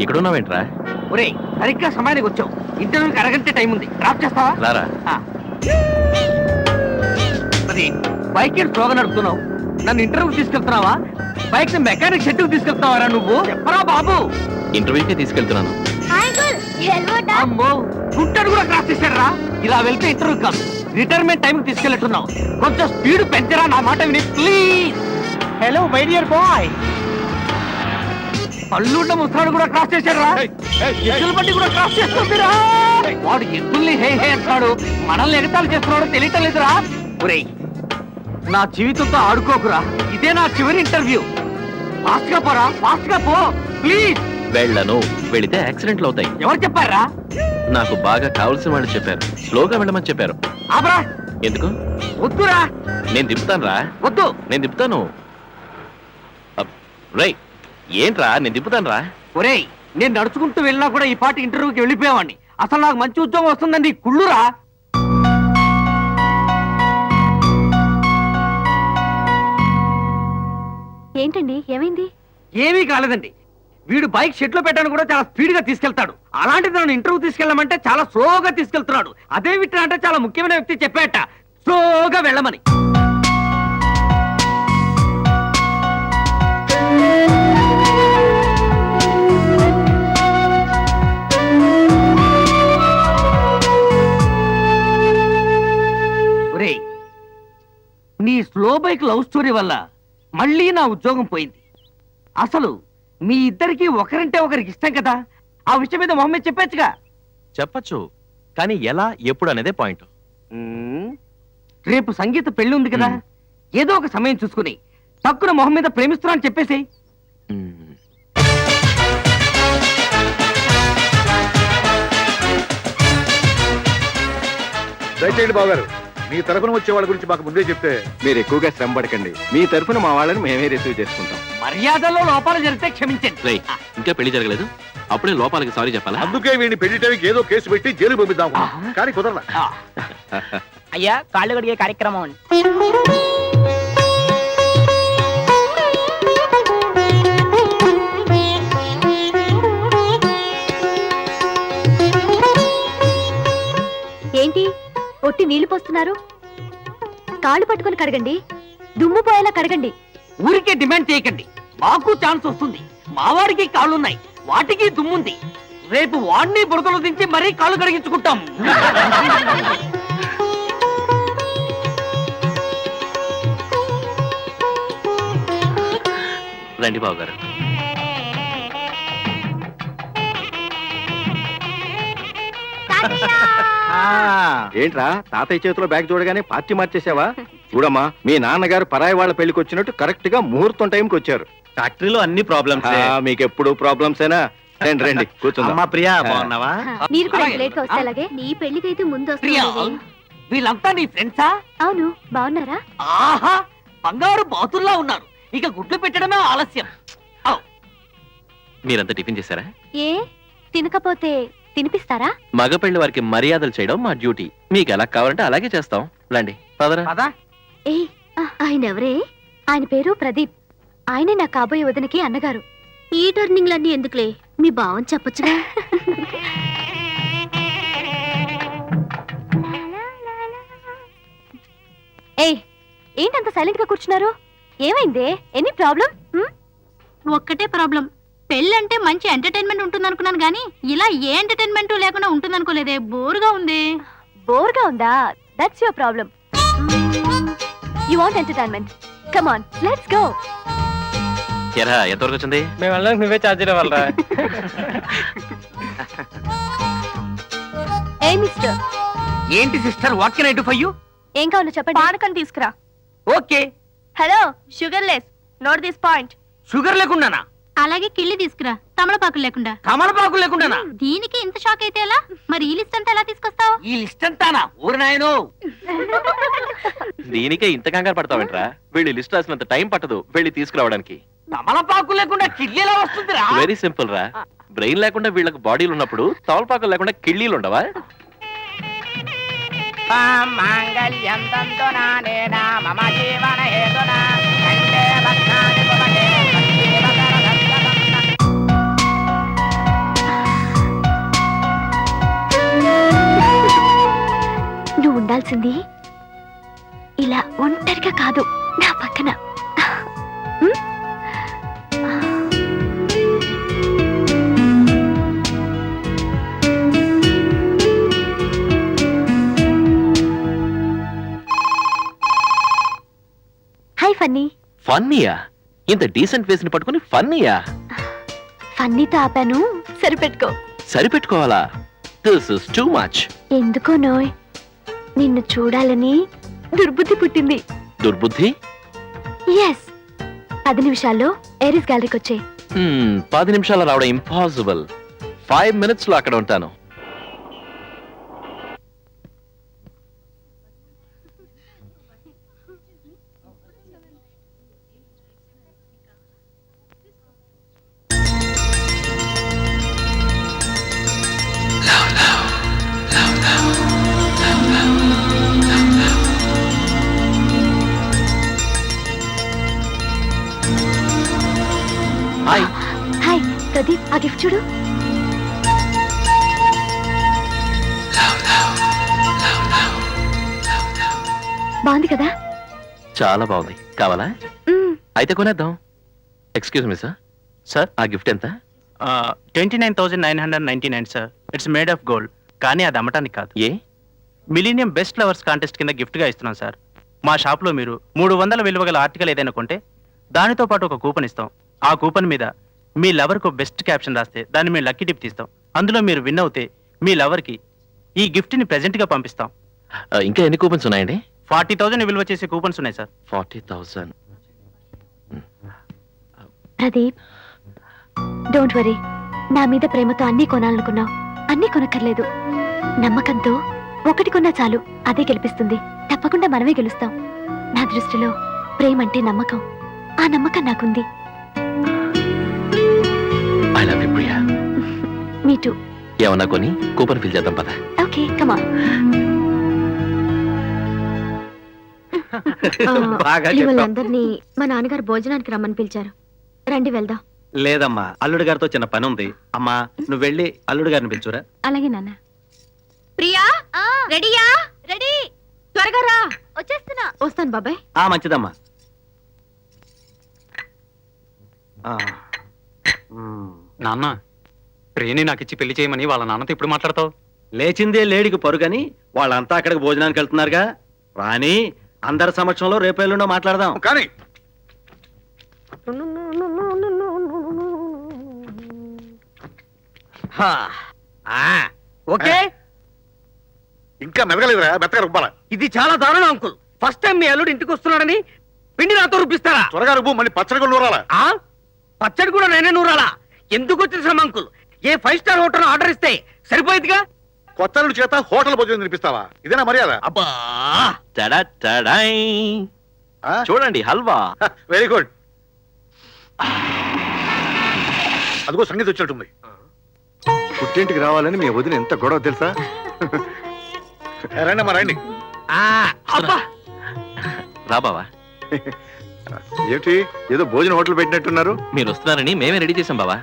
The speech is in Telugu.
ఇక్కడ ఉన్నావేంట్రా ఒరేయ్ సరిగ్గా సమయానికి వచ్చావు. ఇంటర్వ్యూకి అరగంటే టైం ఉంది. డ్రాప్ చేస్తావా? రారా. ఆ. మరి బైక్ ఏడు స్లోగా నడుపుతున్నావు. నన్ను ఇంటర్వ్యూ తీసుకెళ్తున్నావా? బైక్ మెకానిక్ షెడ్యూల్ తీసుకెళ్తున్నావా నువ్వు? చెప్పరా బాబు. ఇంటర్వ్యూకే తీసుకెళ్తున్నాను. అమ్మో గుంటడు కూడా క్రాస్ చేశారా ఇలా వెళ్తే ఇంటర్వ్యూ కాదు. రిటైర్మెంట్ టైం తీసుకెళ్ళట్టున్నావు కొంచెం స్పీడ్ పెంచరా నా మాట విని please. Hello my dear boy పళ్ళుండ ముసలాడు కూడా క్రాస్ చేశారా ఎద్దుల బండి కూడా క్రాస్ చేస్తుందిరా. వాడు ఎద్దుల్ని హే హే అంటున్నాడు. మనల్ని ఎగతాలు చేస్తున్నాడు తెలియటం లేదురా. ఒరేయ్ నా జీవితంతో ఆడుకోకురా. ఇదే నా చివరి ఇంటర్వ్యూ ఫాస్ట్గా పోరా ఫాస్ట్గా పో. ప్లీజ్. వెళ్ళను. వెళితే యాక్సిడెంట్లు అవుతాయి. ఎవరు చెప్పారా? నాకు బాగా కావాల్సిన వాళ్ళు చెప్పారు. స్లోగా వెళ్ళమని చెప్పారు. ఆబరా ఎందుకు? వద్దురా. నేను దింపుతాను రా వద్దు. నేను దింపుతాను. అబ్, రేయ్. ఏంట్రా? నేను దింపుతాను రా ఒరేయ్ నేను నడుచుకుంటూ వెళ్ళినా కూడా ఈ పాటి ఇంటర్వ్యూకి వెళ్ళిపోయావాడిని. అసలు నాకు మంచి ఉద్యోగం వస్తుందండి. కుళ్ళురా. ఏంటండి? ఏమైంది? ఏమీ కాలేదండి. వీడు బైక్ షెడ్లో పెట్టాను కూడా చాలా స్పీడ్గా తీసుకెళ్తాడు. అలాంటిది నన్ను ఇంటర్వ్యూ తీసుకెళ్ళమంటే చాలా స్లోగా తీసుకెళ్తున్నాడు. అదే విట్ట అంటే చాలా ముఖ్యమైన వ్యక్తి చెప్పాట. స్లోగా వెళ్ళమని. నీ స్లో బైక్ లవ్ స్టోరీ వల్ల మళ్ళీ నా ఉద్యోగం పోయింది. అసలు మీ ఇద్దరికి ఒకరంటే ఒకరికి ఇష్టం కదా? ఆ విషయం మీద మొహమ్మద్ చెప్పొచ్చుగా. చెప్పచ్చు కానీ ఎలా ఎప్పుడు అనేదే పాయింట్. మ్మ్. రేపు సంగీత పెళ్ళి ఉంది కదా? మ్మ్. ఏదో ఒక సమయం చూసుకుని తక్కువ మొహం మీద ప్రేమిస్తున్నా అని చెప్పేసి దయచేయండి బావగారు. మీ తరఫున వచ్చే వాళ్ళ గురించి మాకు ముందే చెప్తే మీరు ఎక్కువగా శ్రమ పడకండి. మీ తరఫున మా వాళ్ళని మేమే రిసీవ్ చేసుకుంటాం. మర్యాదలో లోపాలు జరిగితే క్షమించండి. రేయ్ ఇంకా పెళ్ళి జరగలేదు? అప్పుడే లోపాలకి సారీ చెప్పాలా? అందుకే వీడిని పెళ్ళి టైంకి ఏదో కేసు పెట్టి జైలు పంపిద్దాం. కానీ కుదరలా. ఆ, అయ్యా కాళ్ళు కడిగే కార్యక్రమం. నీళ్ళు పోస్తున్నారు? కాళ్ళు పట్టుకొని కడగండి. దుమ్ము పోయేలా కడగండి. ఊరికే డిమాండ్ చేయకండి. మాకు ఛాన్స్ వస్తుంది. మావాడికి కాళ్ళున్నాయి. వాటికి దుమ్ముంది. రేపు వాడిని బురదలు దించి మరీ కాళ్ళు కడిగించుకుంటాం. రండి బాబు గారు ఏంట్రా తాతయ్య చేతిలో బ్యాగ్ చూడగానే పార్టీ మార్చేసావా? చూడమ్మా మీ నాన్నగారు పరాయి వాళ్ళ పెళ్ళికి వచ్చినట్టు కరెక్ట్గా ముహూర్తం టైంకి వచ్చారు. ఫ్యాక్టరీలో అన్ని ప్రాబ్లమ్స్ మీకు ఎప్పుడు ప్రాబ్లమ్స్ ఏనా? రండి రండి కూర్చుందాం. ప్రియా బాగున్నావా? మీరు కూడా అలాగే. లేట్గా వస్తే అలాగే? నీ పెళ్ళికైతే ముందు ప్రియా వస్తుంది వీళ్ళంతా నీ ఫ్రెండ్సా అవును బాగున్నారా? ఆహా బంగారు బాతుల్లా ఉన్నారు. ఇక గుడ్లు పెట్టడమే ఆలస్యం. మీరంతా టిఫిన్ చేశారా? ఏ తినకపోతే తినిపిస్తారా? మగ పెళ్ళి వారికి మర్యాదలు చేయడం మా డ్యూటీ. మీకు ఎలా కావాలంటే అలాగే చేస్తాం. రండి పదరా. పదా. ఏ ఆయన ఎవరే? ఆయన పేరు ప్రదీప్. ఆయనే నా కాబోయే వదినకి అన్నగారు. ఈ టర్నింగ్లన్నీ ఎందుకులే? మీ భావం చెప్పొచ్చుగా. ఏయ్ ఏంటంత సైలెంట్గా కూర్చున్నారు? ఏమైందే? Any problem? ఒక్కటే ప్రాబ్లం. పెళ్ళంటే మంచి ఎంటర్టైన్మెంట్ ఉంటుంది అనుకున్నాను కానీ ఇలా ఏ ఎంటర్టైన్మెంట్ లేకుండా ఉంటుంది అనుకోలేదే బోరుగా ఉంది. బోర్గా ఉందా? That's your problem you want entertainment come on let's go ఎరా ఎంతవరకు వచ్చింది మేము వెళ్ళడానికి నువ్వే ఛార్జీల వల్ల ఏ మిస్టర్ ఏంటి sister what can I do for you ఏం కావాలో చెప్పండి. పానకం తీసుకురా. Okay hello sugar less note this point sugar లేకుండానా? అలాగే కిళ్ళి తీసుకురా. తమలపాకులు లేకుండా. కమలపాకు లేకుండానా? దీనికి ఇంత షాక్ అయితే ఎలా? మరి ఈ లిస్ట్ అంతా ఎలా తీసుకొస్తావు? ఈ లిస్ట్ అంతానా? ఊరి నాయనో. దీనికే ఇంత కంగారు పడతావేంట్రా వెళ్ళి లిస్ట్ రాసినంత టైం పట్టదు. వెళ్ళి తీసుకురావడానికి. కమలపాకు లేకుండా కిడ్నీ ఎలా వస్తుందిరా? వెరీ సింపుల్ రా. బ్రెయిన్ లేకుండా వీళ్ళకి బాడీలు ఉన్నప్పుడు తవలపాకలు లేకుండా కిళ్ళీలు ఉండవా? మాంగళ్యం తంతు నానేనా మమ జీవన హేతునా? ఉండాల్సింది ఇలా ఒంటరిగా కాదు నా పక్కన? Hi funny. ఫన్నీయా? ఇంత డీసెంట్ ఫేస్ని పట్టుకుని ఫన్నీయా? ఫన్నీతో ఆపాను సరిపెట్టుకో. సరిపెట్టుకోవాలా? దిస్ ఇస్ టూ మచ్ ఎందుకో నోయ్. నిన్ను చూడాలని దుర్బుద్ధి పుట్టింది. దుర్బుద్ధి? ఎస్ పది నిమిషాల్లో ఏరిస్ గ్యాలరీకి వచ్చే పది నిమిషాలు రావడం ఇంపాసిబుల్ ఫైవ్ మినిట్స్లో అక్కడ ఉంటాను. ఆ గిఫ్ట్ చూడు. బాగుంది కదా? చాలా బాగుంది. కావాలా. అయితే కొనేద్దాం. ఎక్స్క్యూజ్ మీ సార్ సార్ ఆ గిఫ్ట్ ఎంత? Twenty nine thousand nine hundred ninety nine sir it's made of gold కానీ అది అమ్మటానికి కాదు. ఏ? మిలీనియం బెస్ట్ లవర్స్ కాంటెస్ట్ కింద గిఫ్ట్గా ఇస్తున్నాం సార్ మా షాప్లో మీరు మూడు వందల విలువ గల ఆర్టికల్ ఏదైనా కొంటే దానితో పాటు ఒక కూపన్ ఇస్తాం. ఆ కూపన్ మీద మీ లవర్కు బెస్ట్ క్యాప్షన్ రాస్తే దాన్ని మేము లక్కీ టిప్ తీస్తాం. అందులో మీరు విన్ అవుతే మీ లవర్కి ఈ గిఫ్ట్ని ప్రెజెంట్గా పంపిస్తాం. ఇంకా ఎన్ని కూపన్స్ ఉన్నాయండి? ఫార్టీ థౌసండ్ విలువ చేసే కూపన్స్ ఉన్నాయి sir. Forty thousand Pradeep don't worry. నా మీద ప్రేమతో అన్నీ కొనాలనుకున్నావు. అన్నీ కొనక్కర్లేదు. నమ్మకంతో ఒకటి కొన్నా చాలు అదే గెలిపిస్తుంది. తప్పకుండా మనమే గెలుస్తాం. నా దృష్టిలో ప్రేమ అంటే నమ్మకం. ఆ నమ్మకం నాకుంది. Love you Priya me too ఏమన్నా కొని? కూపన్ ఫిల్ చేద్దాం పద. ఓకే కమా బాగా మిమ్మల్ని అందరినీ మా నాన్నగారు భోజనానికి రమ్మని పిలిచారు. రండి వెళ్దాం. లేదమ్మా అల్లుడు గారితో చిన్న పని ఉంది. అమ్మా నువ్వు వెళ్ళి అల్లుడు గారిని పిలుచురా. అలాగే నాన్న. ప్రియా? రెడీయా? రెడీ. త్వరగా రా. వచ్చేస్తున్నా. వస్తాను బాబాయ్. ఆ మంచిదమ్మా. ఆ. మ్మ్. నాన్న ప్రియని నాకు ఇచ్చి పెళ్ళి చేయమని వాళ్ళ నాన్నతో ఇప్పుడు మాట్లాడతావు? లేచిందే లేడికి పరుగని వాళ్ళంతా అక్కడికి భోజనానికి వెళ్తున్నారుగా? రాని అందరి సమక్షంలో రేపు ఎల్లుండో మాట్లాడదాం. కానీ! ఓకే. ఇంకా మెదగలేదురా మెత్తగా రుబ్బాల. ఇది చాలా దారుణం అంకుల్. ఫస్ట్ టైం మీ అల్లుడు ఇంటికి వస్తున్నాడని పిండి నాతో రూపిస్తారా త్వరగా రుబ్బు మళ్ళీ పచ్చడి కూడా నూరాలా? ఆ? పచ్చడి కూడా నేనే నూరాలా? ఎందుకు వచ్చిన శ్రమ uncle a five star hotel order ఇస్తే సరిపోయేదిగా? కొత్త చేత హోటల్ భోజనం తినిపిస్తావా? ఇదేనా మర్యాద? అబ్బా! టడా టడై. చూడండి హల్వా. వెరీ గుడ్ అదిగో సంగీతం వచ్చినట్టుంది. పుట్టింటికి రావాలని మీ వదిన ఎంత గొడవ తెలుసా? రండి అమ్మా రండి. ఆ, అబ్బా! రా బావా. ఏమిటి? ఏదో భోజన హోటల్ పెట్టినట్టున్నారు? మీరు వస్తున్నారని మేమే రెడీ చేసాం బావా.